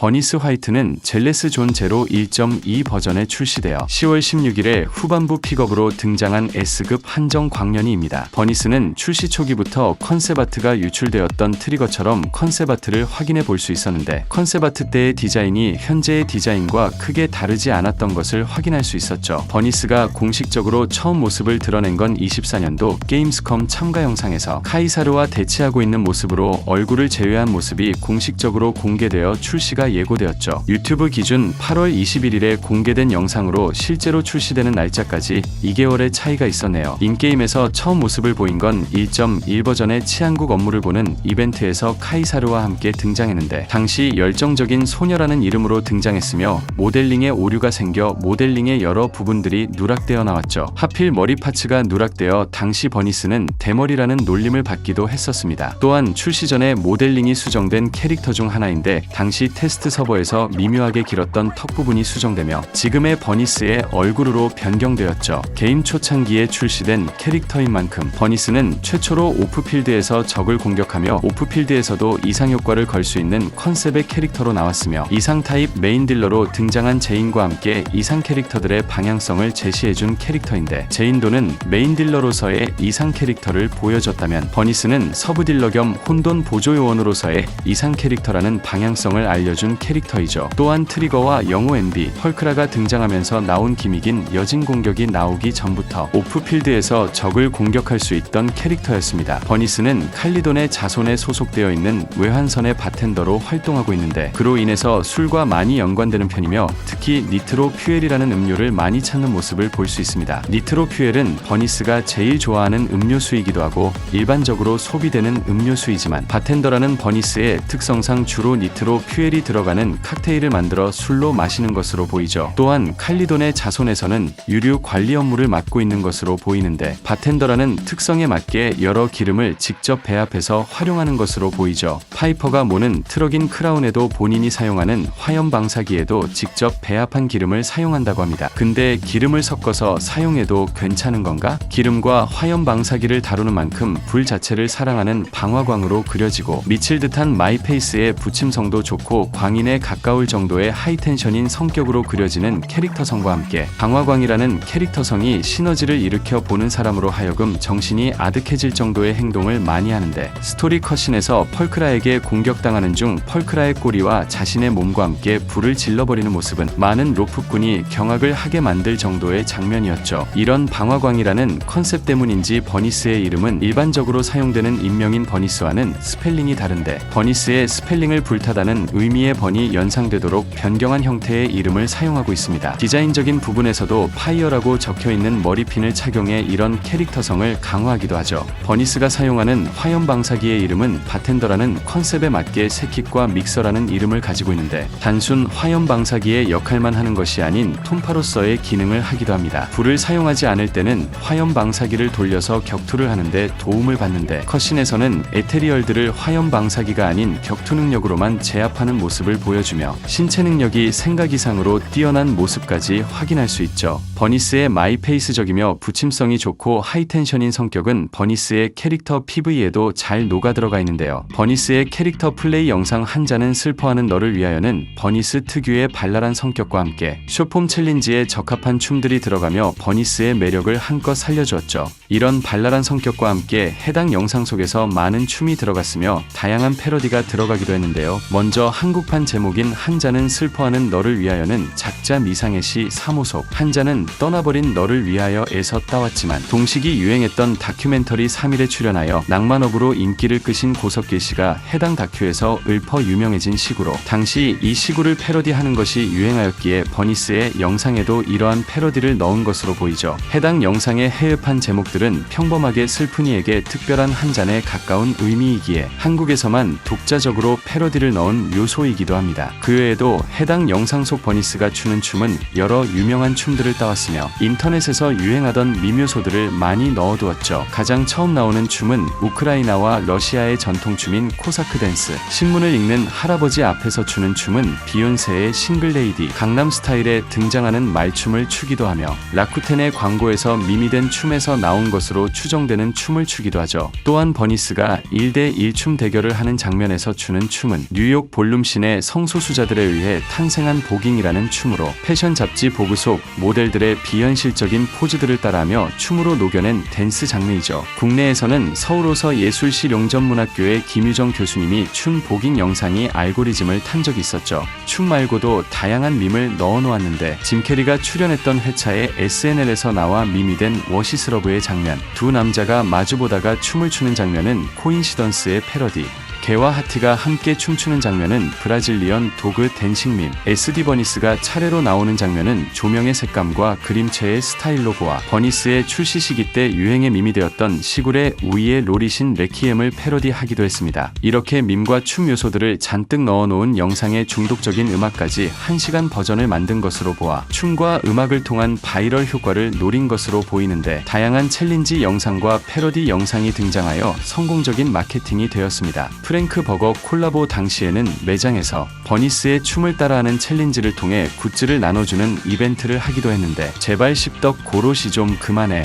버니스 화이트는 젤레스 존 제로 1.2 버전에 출시되어 10월 16일에 후반부 픽업으로 등장한 S급 한정 광년이입니다. 버니스는 출시 초기부터 컨셉 아트가 유출되었던 트리거처럼 컨셉 아트를 확인해 볼 수 있었는데 컨셉 아트 때의 디자인이 현재의 디자인과 크게 다르지 않았던 것을 확인할 수 있었죠. 버니스가 공식적으로 처음 모습을 드러낸 건 24년도 게임스컴 참가 영상에서 카이사르와 대치하고 있는 모습으로 얼굴을 제외한 모습이 공식적으로 공개되어 출시가 예고되었죠. 유튜브 기준 8월 21일에 공개된 영상으로 실제로 출시되는 날짜까지 2개월의 차이가 있었네요. 인게임에서 처음 모습을 보인 건 1.1 버전의 치안국 업무를 보는 이벤트에서 카이사르와 함께 등장했는데 당시 열정적인 소녀라는 이름으로 등장했으며 모델링에 오류가 생겨 모델링의 여러 부분들이 누락되어 나왔죠. 하필 머리 파츠가 누락되어 당시 버니스는 대머리라는 놀림을 받기도 했었습니다. 또한 출시 전에 모델링이 수정된 캐릭터 중 하나인데 당시 테스트 서버에서 미묘하게 길었던 턱 부분이 수정되며 지금의 버니스의 얼굴로 변경되었죠. 게임 초창기에 출시된 캐릭터인 만큼 버니스는 최초로 오프필드에서 적을 공격하며 오프필드에서도 이상 효과를 걸 수 있는 컨셉의 캐릭터로 나왔으며 이상 타입 메인 딜러로 등장한 제인과 함께 이상 캐릭터들의 방향성을 제시해준 캐릭터인데 제인도는 메인 딜러로서의 이상 캐릭터를 보여줬다면 버니스는 서브 딜러 겸 혼돈 보조 요원으로서의 이상 캐릭터라는 방향성을 알려준 캐릭터이죠. 또한 트리거와 영호 앤비, 헐크라가 등장하면서 나온 기믹인 여진 공격이 나오기 전부터 오프필드에서 적을 공격할 수 있던 캐릭터였습니다. 버니스는 칼리돈의 자손에 소속되어 있는 외환선의 바텐더로 활동하고 있는데 그로 인해서 술과 많이 연관되는 편이며 특히 니트로 퓨엘이라는 음료를 많이 찾는 모습을 볼 수 있습니다. 니트로 퓨엘은 버니스가 제일 좋아하는 음료수이기도 하고 일반적으로 소비되는 음료수이지만 바텐더라는 버니스의 특성상 주로 니트로 퓨엘이 들어 가는 칵테일을 만들어 술로 마시는 것으로 보이죠. 또한 칼리돈의 자손에서는 유류 관리 업무를 맡고 있는 것으로 보이는데 바텐더라는 특성에 맞게 여러 기름을 직접 배합해서 활용하는 것으로 보이죠. 파이퍼가 모는 트럭인 크라운에도 본인이 사용하는 화염 방사기에도 직접 배합한 기름을 사용한다고 합니다. 근데 기름을 섞어서 사용해도 괜찮은 건가? 기름과 화염 방사기를 다루는 만큼 불 자체를 사랑하는 방화광으로 그려지고 미칠 듯한 마이페이스의 부침성도 좋고 광인에 가까울 정도의 하이텐션인 성격으로 그려지는 캐릭터성과 함께 방화광이라는 캐릭터성이 시너지를 일으켜 보는 사람으로 하여금 정신이 아득해질 정도의 행동을 많이 하는데 스토리 컷신에서 펄크라에게 공격당하는 중 펄크라의 꼬리와 자신의 몸과 함께 불을 질러버리는 모습은 많은 로프꾼이 경악을 하게 만들 정도의 장면이었죠. 이런 방화광이라는 컨셉 때문인지 버니스의 이름은 일반적으로 사용되는 인명인 버니스와는 스펠링이 다른데 버니스의 스펠링을 불타다는 의미 의 번이 연상되도록 변경한 형태의 이름을 사용하고 있습니다. 디자인적인 부분에서도 파이어라고 적혀 있는 머리핀을 착용해 이런 캐릭터성을 강화하기도 하죠. 버니스가 사용하는 화염 방사기의 이름은 바텐더라는 컨셉에 맞게 세킷과 믹서라는 이름을 가지고 있는데 단순 화염 방사기의 역할만 하는 것이 아닌 톰파로서의 기능을 하기도 합니다. 불을 사용하지 않을 때는 화염 방사기를 돌려서 격투를 하는데 도움을 받는데 컷신에서는 에테리얼들을 화염 방사기가 아닌 격투 능력으로만 제압하는 모습 을 보여주며 신체 능력이 생각 이상으로 뛰어난 모습까지 확인할 수 있죠. 버니스의 마이페이스적이며 부침성이 좋고 하이텐션인 성격은 버니스의 캐릭터 PV에도 잘 녹아들어가 있는데요. 버니스의 캐릭터 플레이 영상 한 잔은 슬퍼하는 너를 위하여는 버니스 특유의 발랄한 성격과 함께 쇼폼 챌린지에 적합한 춤들이 들어가며 버니스의 매력을 한껏 살려주었죠. 이런 발랄한 성격과 함께 해당 영상 속에서 많은 춤이 들어갔으며 다양한 패러디가 들어가기도 했는데요. 먼저 한국판 제목인 한자는 슬퍼하는 너를 위하여는 작자 미상의 시 3호속 한자는 떠나버린 너를 위하여에서 따왔지만 동시기 유행했던 다큐멘터리 3일에 출연하여 낭만업으로 인기를 끄신 고석길 씨가 해당 다큐에서 읊어 유명해진 시구로 당시 이 시구를 패러디하는 것이 유행하였기에 버니스의 영상에도 이러한 패러디를 넣은 것으로 보이죠. 해당 영상의 해읍한 제목들 은 평범하게 슬픈이에게 특별한 한 잔에 가까운 의미이기에 한국에서만 독자적으로 패러디를 넣은 요소이기도 합니다. 그 외에도 해당 영상 속 버니스가 추는 춤은 여러 유명한 춤들을 따왔으며 인터넷에서 유행하던 미묘소들을 많이 넣어두었죠. 가장 처음 나오는 춤은 우크라이나와 러시아의 전통춤인 코사크 댄스. 신문을 읽는 할아버지 앞에서 추는 춤은 비욘세의 싱글레이디, 강남 스타일에 등장하는 말춤을 추기도 하며 라쿠텐의 광고에서 미미된 춤에서 나온 것으로 추정되는 춤을 추기도 하죠. 또한 버니스가 1대1 춤 대결을 하는 장면에서 추는 춤은 뉴욕 볼룸씬의 성소수자들에 의해 탄생한 보깅이라는 춤으로 패션 잡지 보그 속 모델들의 비현실적인 포즈들을 따라하며 춤으로 녹여낸 댄스 장르이죠. 국내에서는 서울호서 예술실용전문학교의 김유정 교수님이 춘 보깅 영상이 알고리즘을 탄 적이 있었죠. 춤 말고도 다양한 밈을 넣어 놓았는데 짐 캐리가 출연했던 회차에 SNL에서 나와 밈이 된 워시스러브의 장면, 두 남자가 마주보다가 춤을 추는 장면은 코인시던스의 패러디, 개와 하티가 함께 춤추는 장면은 브라질리언 도그 댄싱 밈, SD 버니스가 차례로 나오는 장면은 조명의 색감과 그림체의 스타일로 보아 버니스의 출시 시기 때 유행의 밈이 되었던 시골의 우이의 로리신 레키엠을 패러디하기도 했습니다. 이렇게 밈과 춤 요소들을 잔뜩 넣어놓은 영상의 중독적인 음악까지 1시간 버전을 만든 것으로 보아 춤과 음악을 통한 바이럴 효과를 노린 것으로 보이는데 다양한 챌린지 영상과 패러디 영상이 등장하여 성공적인 마케팅이 되었습니다. 프랭크 버거 콜라보 당시에는 매장에서 버니스의 춤을 따라하는 챌린지를 통해 굿즈를 나눠주는 이벤트를 하기도 했는데 제발 십덕 고로시 좀 그만해